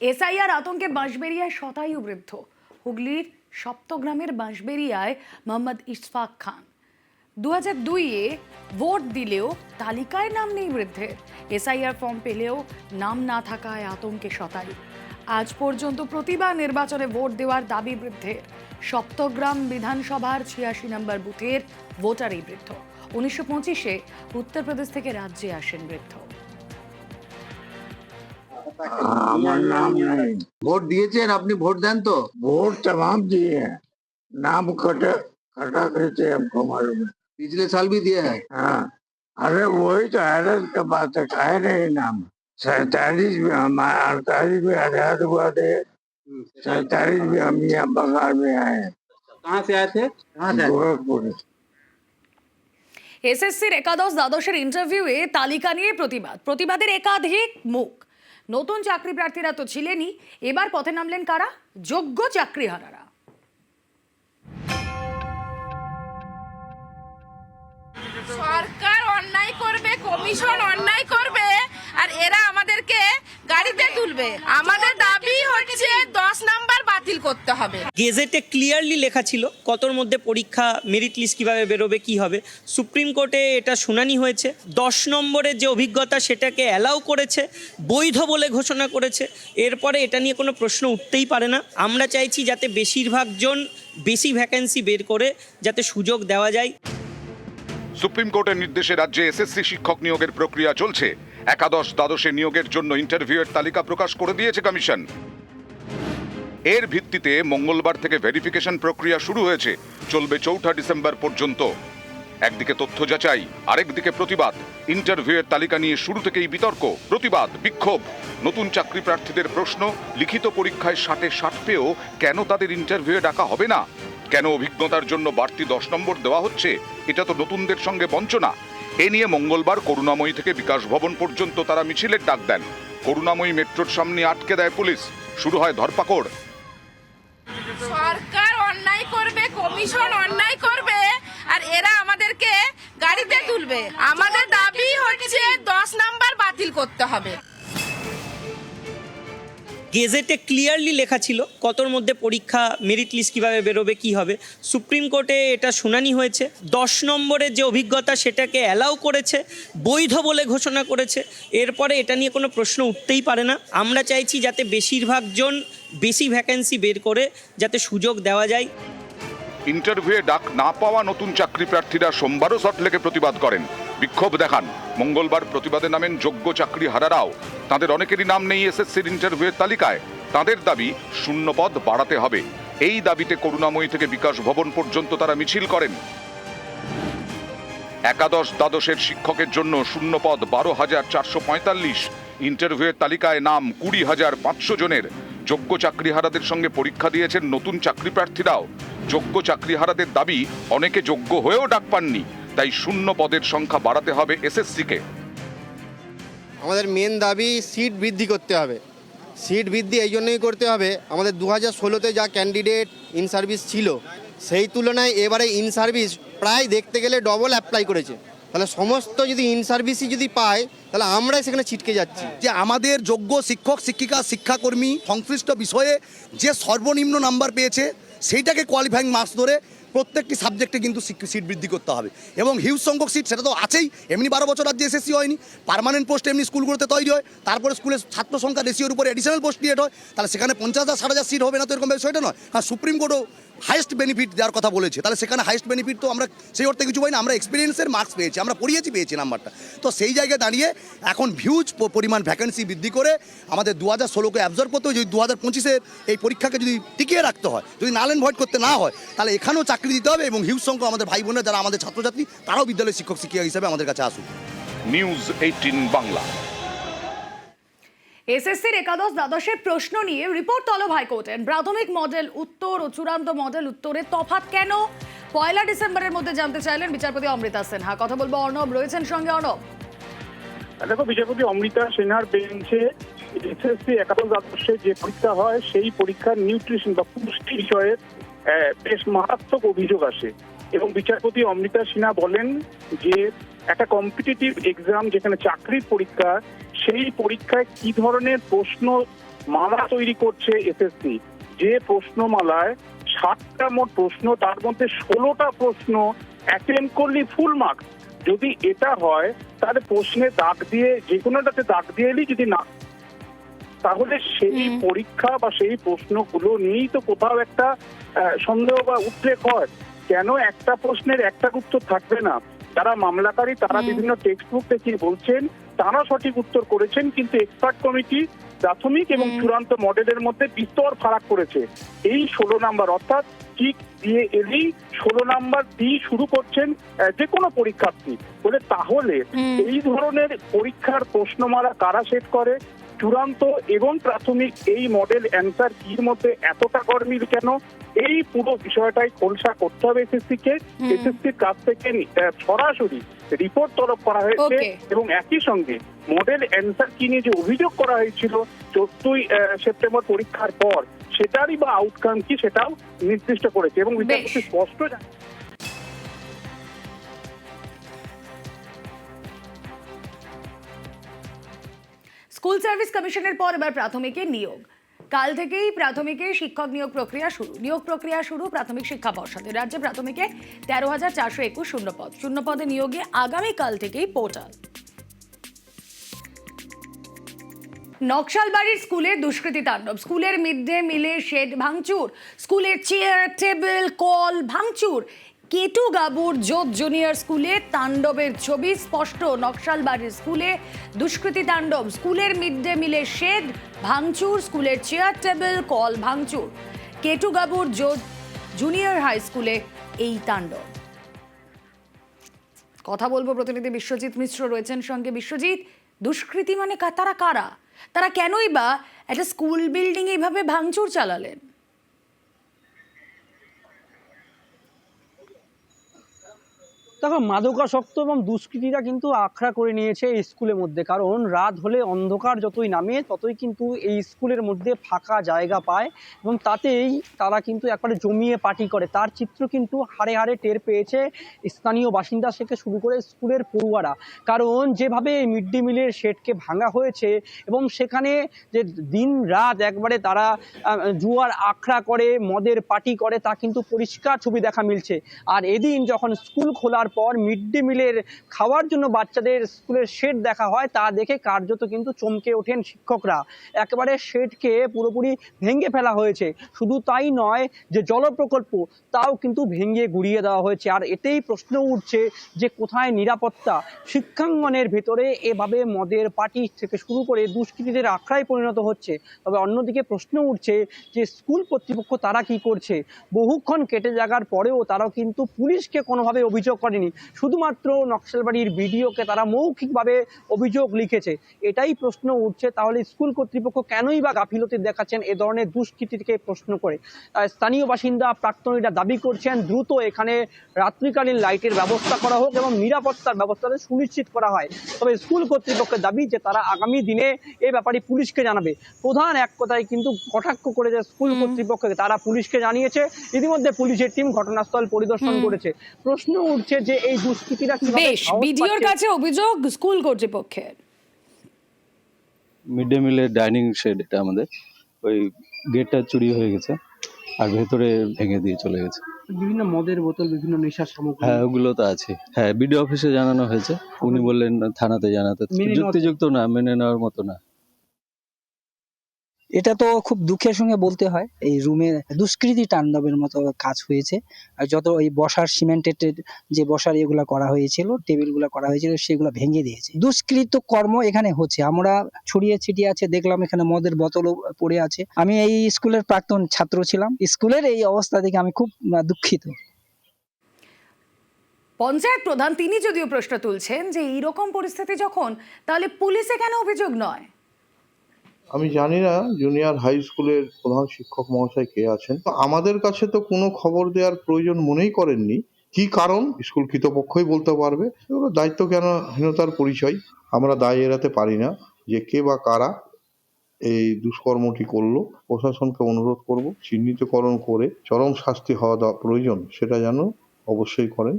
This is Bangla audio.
এসআইআর আতঙ্কে বাঁশবেরিয়ায় শতায়ু বৃদ্ধ। হুগলির সপ্তগ্রামের বাঁশবেরিয়ায় মোহাম্মদ ইশফাক খান। দু হাজার দুইয়ে ভোট দিলেও তালিকায় নাম নেই বৃদ্ধের। এসআইআর ফর্ম পেলেও নাম না থাকায় আতঙ্কে শতায়ু। আজ পর্যন্ত প্রতিবার নির্বাচনে ভোট দেওয়ার দাবি বৃদ্ধের। সপ্তগ্রাম বিধানসভার ছিয়াশি নম্বর বুথের ভোটার এই বৃদ্ধ। উনিশশো পঁচিশে উত্তরপ্রদেশ থেকে রাজ্যে আসেন বৃদ্ধ। আমার नाम नहीं ভোট দিয়েছেন আপনি ভোট দেন তো वोट तमाम दिए हैं नाम कटा कटा करते हमको मालूम है पिछले साल भी दिया है हाँ अरे वही तो हैरत का बात है काहे नहीं नाम सैतालीस में हम अड़तालीस में आजाद हुआ थे सैतालीस में हम यहाँ बंगाल में आए हैं कहाँ से आए थे कहाँ से आए थे? गोरखपुर এসএসসির একাদশ দ্বাদশের ইন্টারভিউয়ে তালিকা নিয়ে প্রতিবাদ প্রতিবাদের একাধিক মুখ নতুন চাকরি প্রার্থীরা তো ছিলেনই। এবার পথে নামলেন কারা? যোগ্য চাকরিহারারা। সরকার অন্যায় করবে, কমিশন অন্যায় করবে, আর এরা আমাদেরকে গাড়িতে তুলবে। আমাদের দাবি হচ্ছে দশ নাম্বার বাতিল করতে হবে। গেজেটে ক্লিয়ারলি লেখা ছিল কতর মধ্যে পরীক্ষা মেরিট লিস্ট কীভাবে বেরোবে কী হবে। সুপ্রিম কোর্টে এটা শুনানি হয়েছে। দশ নম্বরের যে অভিজ্ঞতা সেটাকে অ্যালাউ করেছে বৈধ বলে ঘোষণা করেছে। এরপরে এটা নিয়ে কোনো প্রশ্ন উঠতেই পারে না। আমরা চাইছি যাতে বেশিরভাগ জন বেশি ভ্যাকেন্সি বের করে যাতে সুযোগ দেওয়া যায়। সুপ্রিম কোর্টের নির্দেশে রাজ্যে এসএসসি শিক্ষক নিয়োগের প্রক্রিয়া চলছে। একাদশ দ্বাদশে নিয়োগের জন্য ইন্টারভিউয়ের তালিকা প্রকাশ করে দিয়েছে কমিশন এর ভিত্তিতে মঙ্গলবার থেকে ভেরিফিকেশন প্রক্রিয়া শুরু হয়েছে। চলবে চৌঠা ডিসেম্বর পর্যন্ত। একদিকে তথ্য যাচাই, আরেকদিকে প্রতিবাদ। ইন্টারভিউয়ের তালিকা নিয়ে শুরু থেকেই বিতর্ক, প্রতিবাদ, বিক্ষোভ। নতুন চাকরি প্রার্থীদের প্রশ্ন, লিখিত পরীক্ষায় ষাটে ষাট পেয়েও কেন তাদের ইন্টারভিউয়ে ডাকা হবে না? কেন অভিজ্ঞতার জন্য বাড়তি দশ নম্বর দেওয়া হচ্ছে? এটা তো নতুনদের সঙ্গে বঞ্চনা। এ নিয়ে মঙ্গলবার করুণাময়ী থেকে বিকাশ ভবন পর্যন্ত তারা মিছিলের ডাক দেন। করুণাময়ী মেট্রোর সামনে আটকে দেয় পুলিশ। শুরু হয় ধরপাকড়। সরকার অন্যায় করবে, কমিশন অন্যায় করবে, আর এরা আমাদেরকে গাড়িতে তুলবে। আমাদের দাবি হচ্ছে দশ নাম্বার বাতিল করতে হবে। গেজেটে ক্লিয়ারলি লেখা ছিল কতর মধ্যে পরীক্ষা মেরিট লিস্ট কীভাবে বেরোবে, কী হবে। সুপ্রিম কোর্টে এটা শুনানি হয়েছে। দশ নম্বরের যে অভিজ্ঞতা, সেটাকে অ্যালাউ করেছে, বৈধ বলে ঘোষণা করেছে। এরপরে এটা নিয়ে কোনো প্রশ্ন উঠতেই পারে না। আমরা চাইছি যাতে বেশিরভাগ জন বেশি ভ্যাকেন্সি বের করে, যাতে সুযোগ দেওয়া যায়। ইন্টারভিউয়ে ডাক না পাওয়া নতুন চাকরি প্রার্থীরা সোমবারও সল্টলেকে প্রতিবাদ করেন। বিক্ষোভ দেখান। মঙ্গলবার প্রতিবাদে নামেন যোগ্য চাকরি হারারাও তাদের অনেকেরই নাম নেই এসএসসির ইন্টারভিউয়ের তালিকায়। তাদের দাবি, শূন্যপদ বাড়াতে হবে। এই দাবিতে করুণাময়ী থেকে বিকাশ ভবন পর্যন্ত তারা মিছিল করেন। একাদশ দ্বাদশের শিক্ষকের জন্য শূন্যপদ বারো হাজার চারশো পঁয়তাল্লিশ। ইন্টারভিউয়ের তালিকায় নাম কুড়ি হাজার পাঁচশো জনের। যোগ্য চাকরিহারাদের সঙ্গে পরীক্ষা দিয়েছেন নতুন চাকরি প্রার্থীরাও যোগ্য চাকরিহারাদের দাবি, অনেকে যোগ্য হয়েও ডাক পাননি। তাই শূন্য পদের সংখ্যা বাড়াতে হবে এসএসসিকে। আমাদের মেন দাবি সিট বৃদ্ধি করতে হবে। সিট বৃদ্ধি এই জন্যই করতে হবে, আমাদের দু হাজার ষোলোতে যা ক্যান্ডিডেট ইন সার্ভিস ছিল, সেই তুলনায় এবারে ইন সার্ভিস প্রায় দেখতে গেলে ডবল অ্যাপ্লাই করেছে। তাহলে সমস্ত যদি ইন সার্ভিসই যদি পায়, তাহলে আমরাই সেখানে ছিটকে যাচ্ছি। যে আমাদের যোগ্য শিক্ষক, শিক্ষিকা, শিক্ষাকর্মী, সংশ্লিষ্ট বিষয়ে যে সর্বনিম্ন নাম্বার পেয়েছে, সেইটাকে কোয়ালিফাইং মার্কস ধরে প্রত্যেকটি সাবজেক্টে কিন্তু সিট বৃদ্ধি করতে হবে। এবং হিউজ সংখ্যক সিট সেটা তো আছেই। এমনি বারো বছর রাজ্যে এসএসসি হয়নি। পারমানেন্ট পোস্ট এমনি স্কুলগুলোতে তৈরি হয়। তারপরে স্কুলের ছাত্র সংখ্যা রেশিওর উপরে এডিশনাল পোস্ট ক্রিয়েট হয়। তাহলে সেখানে পঞ্চাশ হাজার, ষাট হাজার সিট হবে না তো এরকম বিষয়টা নয়। হ্যাঁ সুপ্রিম কোর্টও হাইয়েস্ট বেনিফিট দেওয়ার কথা বলেছে। তাহলে সেখানে হাইয়েস্ট বেনিফিট তো আমরা সেই অর্থে কিছু পাই না আমরা এক্সপিরিয়েন্সের মার্কস পেয়েছি। আমরা পড়িয়েছি, পেয়েছি নাম্বারটা তো সেই জায়গায় দাঁড়িয়ে এখন ভিউজ পরিমাণ ভ্যাকেন্সি বৃদ্ধি করে আমাদের দু হাজার ষোলোকে অ্যাবজর্ভ করতে যদি দু হাজার পঁচিশের এই পরীক্ষাকে যদি টিকিয়ে রাখতে হয়, যদি নালেন ভয়েড করতে না হয়, তাহলে এখানেও চাকরি দিতে হবে এবং হিউজ সংখ্যক আমাদের ভাই বোনেরা যারা আমাদের ছাত্রছাত্রী তারাও বিদ্যালয়ের শিক্ষক শিক্ষিকা হিসেবে আমাদের কাছে আসুক। নিউজ এইটিন বাংলা এসএসসির একাদশ দ্বাদশের প্রশ্ন নিয়ে রিপোর্ট তলব হাইকোর্টের। প্রাথমিক মডেল উত্তর ও চূড়ান্ত মডেল উত্তরের তফাৎ কেন? পয়লা ডিসেম্বরের মধ্যে জানতে চাইলেন বিচারপতি অমৃতা সিনহা। কথা বলব অর্ণব রয়েছেন সঙ্গে অর্ণব। দেখো বিচারপতি অমৃতা সিনহার বেঞ্চে এসএসসি একাদশ দ্বাদশে যে পরীক্ষা হয় সেই পরীক্ষার নিউট্রিশন বা পুষ্টি বিষয়ে আহ, বেশ মারাত্মক অভিযোগ আসে। এবং বিচারপতি অমৃতা সিনহা বলেন যে, একটা কম্পিটিটিভ এক্সাম যেখানে চাকরির পরীক্ষা, সেই পরীক্ষায় কি ধরনের প্রশ্ন মালা তৈরি করছে এসএসসি যে প্রশ্নমালায় ষাটটা মোট প্রশ্ন, তার মধ্যে ষোলোটা প্রশ্ন অ্যাটেন্ড করলি ফুল মার্কস যদি এটা হয়, তাহলে প্রশ্নে দাগ দিয়ে, যে কোনোটাতে দাগ দিয়ে এলি, যদি না তাহলে সেই পরীক্ষা বা সেই প্রশ্নগুলো নিয়েই তো কোথাও একটা সন্দেহ বা উদ্রেক হয়। কেন একটা প্রশ্নের একটা উত্তর থাকবে না? যারা মামলাকারী তারা বিভিন্ন টেক্সট বুক দেখিয়ে বলছেন তারা সঠিক উত্তর করেছেন কিন্তু এক্সপার্ট কমিটি প্রাথমিক এবং চূড়ান্ত মডেলের মধ্যে বিস্তর ফারাক করেছে। এই ষোলো নাম্বার অর্থাৎ ঠিক দিয়ে এলেই ষোলো নাম্বার দিয়ে শুরু করছেন যে কোনো পরীক্ষার্থী। বলে তাহলে এই ধরনের পরীক্ষার প্রশ্নমালা কারা সেট করে? চূড়ান্ত এবং প্রাথমিক এই মডেল অ্যান্সার কির মধ্যে এতটা গরমিল কেন? এই পুরো বিষয়টাই খোলসা করতে হবে এসএসসি কে। এসএসসির কাছ থেকে সরাসরি রিপোর্ট তলব করা হয়েছে এবং একই সঙ্গে মডেল অ্যান্সার কি নিয়ে যে অভিযোগ করা হয়েছিল চোদ্দই সেপ্টেম্বর পরীক্ষার পর সেটারই বা আউটকাম কি সেটাও নির্দিষ্ট করেছে এবং বিচারপতি স্পষ্ট স্কুল সার্ভিস কমিশনের পর এবার প্রাথমিকে নিয়োগ। কাল থেকেই প্রাথমিকে শিক্ষক নিয়োগ প্রক্রিয়া শুরু। নিয়োগ প্রক্রিয়া শুরু প্রাথমিক শিক্ষা পর্ষদে রাজ্যে। প্রাথমিকে তেরো হাজার চারশো একুশ শূন্যপদ। শূন্যপদে নিয়োগে আগামীকাল থেকেই পোর্টাল। নকশালবাড়ির স্কুলে দুষ্কৃতী তাণ্ডব। স্কুলের মিড ডে মিলে শেড ভাঙচুর। স্কুলের চেয়ার, টেবিল, কল ভাঙচুর। কেটু গাবুর জোত জুনিয়র স্কুলে তাণ্ডবের ছবি, স্পষ্ট নকশালবাড়ির স্কুলে দুষ্কৃতী তাণ্ডব, স্কুলের মিড ডে মিলে শেড, ভাঙচুর, স্কুলের চেয়ার টেবিল, কল ভাঙচুর। কেটু গাবুর জোত জুনিয়র হাই স্কুলে এই তাণ্ডব। কথা বলব প্রতিনিধি বিশ্বজিৎ মিশ্র রয়েছেন সঙ্গে। বিশ্বজিৎ, দুষ্কৃতী মানে তারা কারা? তারা কেনই বা একটা স্কুল বিল্ডিং এইভাবে ভাঙচুর চালালেন? দেখো, মাদকাসক্ত এবং দুষ্কৃতীরা কিন্তু আখড়া করে নিয়েছে এই স্কুলের মধ্যে। কারণ রাত হলে অন্ধকার যতই নামে, ততই কিন্তু এই স্কুলের মধ্যে ফাঁকা জায়গা পায় এবং তাতেই তারা কিন্তু একবারে জমিয়ে পার্টি করে। তার চিত্র কিন্তু হাড়ে হাড়ে টের পেয়েছে স্থানীয় বাসিন্দা থেকে শুরু করে স্কুলের পড়ুয়ারা। কারণ যেভাবে মিড ডে মিলের শেডকে ভাঙা হয়েছে এবং সেখানে যে দিন রাত একবারে তারা জুয়ার আখড়া করে, মদের পার্টি করে, তা কিন্তু পরিষ্কার ছবি দেখা মিলছে। আর এদিন যখন স্কুল খোলার পর মিড ডে মিলের খাওয়ার জন্য বাচ্চাদের স্কুলের শেড দেখা হয়, তা দেখে কার্যত কিন্তু চমকে ওঠেন শিক্ষকরা। একেবারে শেডকে পুরোপুরি ভেঙে ফেলা হয়েছে। শুধু তাই নয় যে জল প্রকল্প তাও কিন্তু ভেঙে গুড়িয়ে দেওয়া হয়েছে। আর এতেই প্রশ্ন উঠছে যে কোথায় নিরাপত্তা? শিক্ষাঙ্গনের ভেতরে এভাবে মদের পার্টি থেকে শুরু করে দুষ্কৃতীদের আখড়ায় পরিণত হচ্ছে। তবে অন্যদিকে প্রশ্ন উঠছে যে স্কুল কর্তৃপক্ষ তারা কি করছে? বহুক্ষণ কেটে যাওয়ার পরেও তারাও কিন্তু পুলিশকে কোনোভাবে অভিযোগ করেনি শুধুমাত্র নকশালবাড়ির বিডিওকে তারা মৌখিকভাবে অভিযোগ লিখেছে। এটাই প্রশ্ন উঠছে তাহলে স্কুল কর্তৃপক্ষ কেনই বা গাফিলতি দেখাচ্ছেন এ ধরনের দুষ্কৃতিকে প্রশ্ন করে? স্থানীয় বাসিন্দা প্রাক্তনীরা দাবি করছেন দ্রুত এখানে রাত্রিকালীন লাইটের ব্যবস্থা করা হোক এবং নিরাপত্তার ব্যবস্থাটা সুনিশ্চিত করা হয়। তবে স্কুল কর্তৃপক্ষের দাবি যে তারা আগামী দিনে এ ব্যাপারে পুলিশকে জানাবে। প্রধান এক কথায় কিন্তু কটাক্ষ করে যে স্কুল কর্তৃপক্ষকে তারা পুলিশকে জানিয়েছে। ইতিমধ্যে পুলিশের টিম ঘটনাস্থল পরিদর্শন করেছে। প্রশ্ন উঠছে যে এই দুষ্কৃতীরা কীভাবে বেশ বিডিওর কাছে অভিযোগ স্কুল কর্তৃপক্ষের। মিড ডে মিলের ডাইনিং শেড এটা আমাদের। ওই গেটটা চুরি হয়ে গেছে আর ভেতরে ভেঙে দিয়ে চলে গেছে। বিভিন্ন মদের বোতল বিভিন্ন নেশার সামগ্রী। হ্যাঁ ওগুলো তো আছে। হ্যাঁ বিডিও অফিসে জানানো হয়েছে। উনি বললেন থানাতে জানাতে। যুক্তিযুক্ত না মেনে নেওয়ার মতো না। এটা তো খুব দুঃখের সঙ্গে বলতে হয়, এই রুমে দুষ্কৃতি তাণ্ডবের মতো কাজ হয়েছে। আর যত এই বসার সিমেন্টেড যে বসার এগুলা করা হয়েছিল, টেবিলগুলো করা হয়েছিল, সেগুলো ভেঙে দিয়েছে। দুষ্কৃত কর্ম এখানে হচ্ছে। আমরা ছড়িয়ে ছিটিয়ে আছে, দেখলাম এখানে মদের বোতলও পড়ে আছে। আমি এই স্কুলের প্রাক্তন ছাত্র ছিলাম। স্কুলের এই অবস্থা দেখে আমি খুব দুঃখিত। পঞ্চায়েত প্রধান তিনি যদিও প্রশ্ন তুলছেন যে, এইরকম পরিস্থিতি যখন, তাহলে পুলিশে কেন অভিযোগ নয়? আমি জানি না জুনিয়র হাই স্কুলের প্রধান শিক্ষক মহাশয় কে আছেন। তো আমাদের কাছে তো কোনো খবর দেওয়ার প্রয়োজন মনেই করেননি। কি কারণ? স্কুল কৃতপক্ষই বলতে পারবে। এগুলো দায়িত্ব জ্ঞানহীনতার পরিচয়? আমরা দায় এড়াতে পারি না যে কে বা কারা এই দুষ্কর্মটি করল। প্রশাসনকে অনুরোধ করব, চিহ্নিতকরণ করে চরম শাস্তি হওয়া প্রয়োজন, সেটা যেন অবশ্যই করেন।